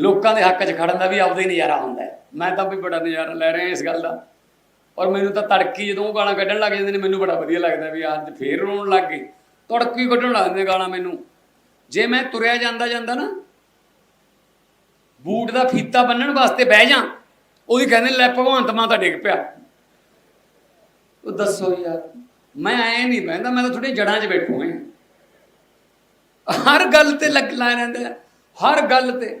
ਲੋਕਾਂ ਦੇ ਹੱਕ 'ਚ ਖੜਨ ਦਾ ਵੀ ਆਪਦਾ ਹੀ ਨਜ਼ਾਰਾ ਹੁੰਦਾ ਹੈ। ਮੈਂ ਤਾਂ ਵੀ ਬੜਾ ਨਜ਼ਾਰਾ ਲੈ ਰਿਹਾ ਇਸ ਗੱਲ ਦਾ। ਔਰ ਮੈਨੂੰ ਤਾਂ ਤੜਕੀ ਜਦੋਂ ਉਹ ਗਾਲਾਂ ਕੱਢਣ ਲੱਗ ਜਾਂਦੇ ਨੇ, ਮੈਨੂੰ ਬੜਾ ਵਧੀਆ ਲੱਗਦਾ ਵੀ ਅੱਜ ਫੇਰ ਰੋਣ ਲੱਗ ਗਏ। ਤੜਕੀ ਕੱਢਣ ਲੱਗ ਜਾਂਦੇ ਗਾਲਾਂ ਮੈਨੂੰ। ਜੇ ਮੈਂ ਤੁਰਿਆ ਜਾਂਦਾ ਜਾਂਦਾ ਨਾ, ਬੂਟ ਦਾ ਫੀਤਾ ਬੰਨਣ ਵਾਸਤੇ ਬਹਿ ਜਾ ਉਹਦੀ ਕਹਿੰਦੇ ਲੈ ਭਗਵੰਤ ਮਾਂ ਤਾਂ ਡਿੱਗ ਪਿਆ। ਉਹ ਦੱਸੋ ਯਾਰ, ਮੈਂ ਐ ਨਹੀਂ ਬਹਿੰਦਾ, ਮੈਂ ਤਾਂ ਥੋੜੀ ਜੜਾਂ 'ਚ ਬੈਠੂ ਹਾਂ ਹਰ ਗੱਲ ਤੇ ਲੱਗ ਲਾ ਰਹਿੰਦਾ ਹੈ। ਹਰ ਗੱਲ ਤੇ।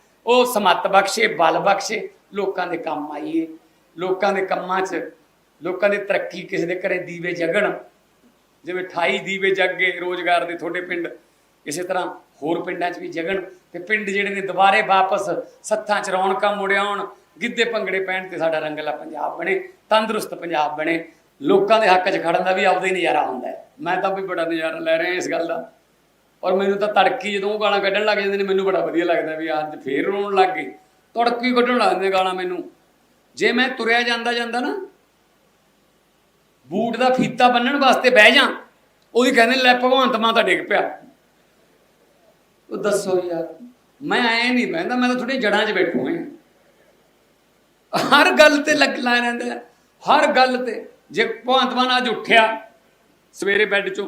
ਉਹ ਸਮੱਤ ਬਖਸ਼ੇ, ਬਲ ਬਖਸ਼ੇ, ਲੋਕਾਂ ਦੇ ਕੰਮ ਆਈਏ। ਲੋਕਾਂ ਦੇ ਕੰਮਾਂ 'ਚ, ਲੋਕਾਂ ਦੀ ਤਰੱਕੀ ਕਿਸੇ ਦੇ ਘਰੇ ਦੀਵੇ ਜਗਣ। ਜਿਵੇਂ 28 ਦੀਵੇ ਜਗ ਗਏ ਰੋਜ਼ਗਾਰ ਦੇ ਤੁਹਾਡੇ ਪਿੰਡ, ਇਸੇ ਤਰ੍ਹਾਂ ਹੋਰ ਪਿੰਡਾਂ 'ਚ ਵੀ ਜਗਣ। ਤੇ ਪਿੰਡ ਜਿਹੜੇ ਨੇ ਦੁਬਾਰੇ ਵਾਪਸ, ਸੱਥਾਂ 'ਚ ਰੌਣਕਾਂ ਮੁੜ ਆਉਣ, ਗਿੱਧੇ ਭੰਗੜੇ ਪੈਣ ਤੇ ਸਾਡਾ ਰੰਗਲਾ ਪੰਜਾਬ ਬਣੇ, ਤੰਦਰੁਸਤ ਪੰਜਾਬ ਬਣੇ। ਲੋਕਾਂ ਦੇ ਹੱਕ 'ਚ ਖੜਨ ਦਾ ਵੀ ਆਪਦਾ ਹੀ ਨਜ਼ਾਰਾ ਹੁੰਦਾ ਹੈ। ਮੈਂ ਤਾਂ ਵੀ ਬੜਾ ਨਜ਼ਾਰਾ ਲੈ ਰਿਹਾ ਇਸ ਗੱਲ ਦਾ। ਔਰ ਮੈਨੂੰ ਤਾਂ ਤੜਕੀ ਜਦੋਂ ਉਹ ਗਾਲਾਂ ਕੱਢਣ ਲੱਗ ਜਾਂਦੇ ਨੇ, ਮੈਨੂੰ ਬੜਾ ਵਧੀਆ ਲੱਗਦਾ ਵੀ ਅੱਜ ਫੇਰ ਰੋਣ ਲੱਗ ਗਏ ਤੜਕੀ ਕੱਢਣ ਲੱਗ ਜਾਂਦੇ ਗਾਲਾਂ ਮੈਨੂੰ। ਜੇ ਮੈਂ ਤੁਰਿਆ ਜਾਂਦਾ ਜਾਂਦਾ ਨਾ, ਬੂਟ ਦਾ ਫੀਤਾ ਬੰਨਣ ਵਾਸਤੇ ਬਹਿ ਜਾ ਉਹਦੀ ਕਹਿੰਦੇ ਲੈ ਭਗਵੰਤ ਮਾਂ ਤਾਂ ਡਿੱਗ ਪਿਆ। ਉਹ ਦੱਸੋ ਯਾਰ, ਮੈਂ ਐ ਨਹੀਂ ਬਹਿੰਦਾ, ਮੈਂ ਤਾਂ ਥੋੜੀ ਜੜਾਂ 'ਚ ਬੈਠੂ ਹਾਂ ਹਰ ਗੱਲ ਤੇ ਲੱਗ ਲਾ ਰਹਿੰਦਾ, ਹਰ ਗੱਲ ਤੇ। ਜੇ ਭਗਵੰਤ ਮਾਨ ਅੱਜ ਉੱਠਿਆ ਸਵੇਰੇ ਬੈੱਡ 'ਚੋਂ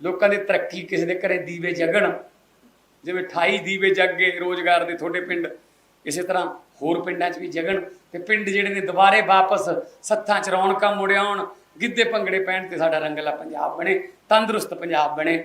ਲੋਕਾਂ ਦੀ ਤਰੱਕੀ ਕਿਸੇ ਦੇ ਘਰੇ ਦੀਵੇ ਜਗਣ, ਜਿਵੇਂ 28 ਦੀਵੇ ਜਗ ਗਏ ਰੋਜ਼ਗਾਰ ਦੇ ਤੁਹਾਡੇ ਪਿੰਡ, ਇਸੇ ਤਰ੍ਹਾਂ ਹੋਰ ਪਿੰਡਾਂ 'ਚ ਵੀ ਜਗਣ ਤੇ ਪਿੰਡ ਜਿਹੜੇ ਨੇ ਦੁਬਾਰੇ ਵਾਪਸ ਸੱਥਾਂ 'ਚ ਰੌਣਕਾਂ ਮੁੜਿਆਉਣ, ਗਿੱਧੇ ਭੰਗੜੇ ਪੈਣ ਤੇ ਸਾਡਾ ਰੰਗਲਾ ਪੰਜਾਬ ਬਣੇ, ਤੰਦਰੁਸਤ ਪੰਜਾਬ ਬਣੇ।